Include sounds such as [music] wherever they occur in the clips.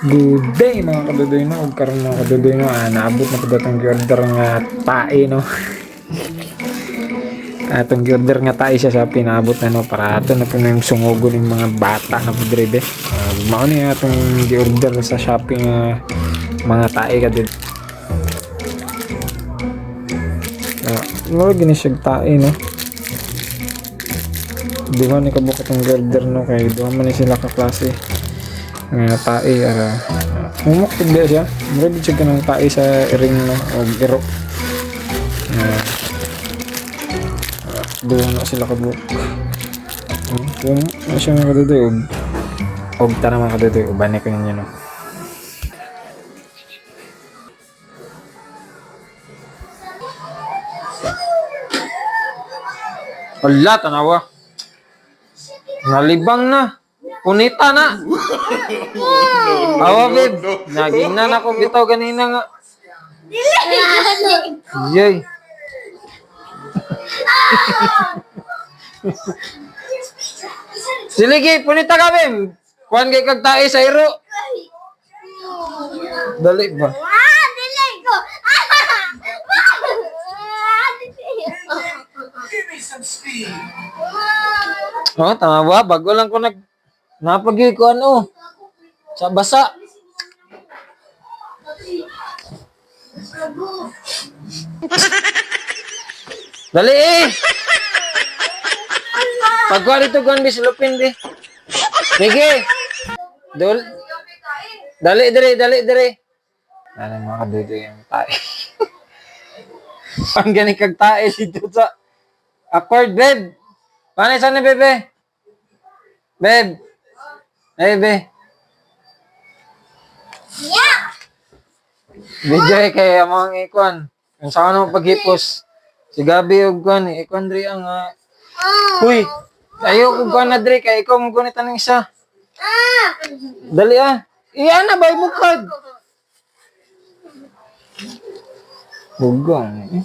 Good day mga kadudoy no. Ug karon mga kadudoy no, ah, naabot na pud atong order nga tae no. [laughs] atong order nga tae siya sa pinaabot na no para ato na po na yung sungugon ng mga bata na po drive. Uh, mao ni atong gi-order sa shopping nga mga tae kadud. Ah, mo gini siya tae no. Duha ni kabuk atong order no kay duha man ni sila ka klase nga tae ara umok pud ba siya. Mura bid siya kanang tae sa ring no? O iro uh, doon na sila kabuk kung ano siya mga kadudoy og og tara mga kadudoy uban ko ninyo no? Wala, tanawa. Nalibang na. Punita na. Awa, babe. Naging na ako bitaw kanina nga. Yay. Siligi, punita ka, babe. Kuhan kay kag tae sa iro. Dali ba? Ah, delay ko. Oh, tama ba? Bago lang ko nag napagi ko ano. Sa basa. Dali eh! Pagkuha dito kung di silupin di. Sige! Dol. Dali, dali, dali, dali. Ano mga kadudo yung tae. Ang galing kag tae dito sa accord, babe. Paano saan ni bebe? Beb. Hey, be. Yeah. Eh kay among ikon. Kung saan mo paghipos. Si Gabi og kon, ikon diri ang uh, Uy, ayo ko kon na diri kay ikaw mo gunit ng isa. Ah. Dali ah. Iya na bay bukod. [laughs] Bugang. Eh.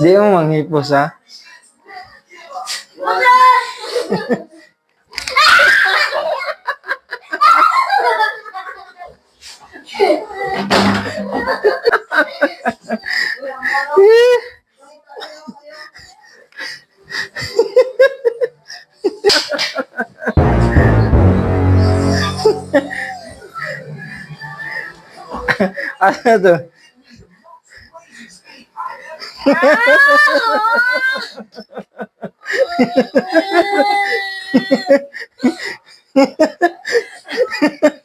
Di mo manghipos ha. [laughs] Ano to? Ow! Ah! [laughs] [laughs]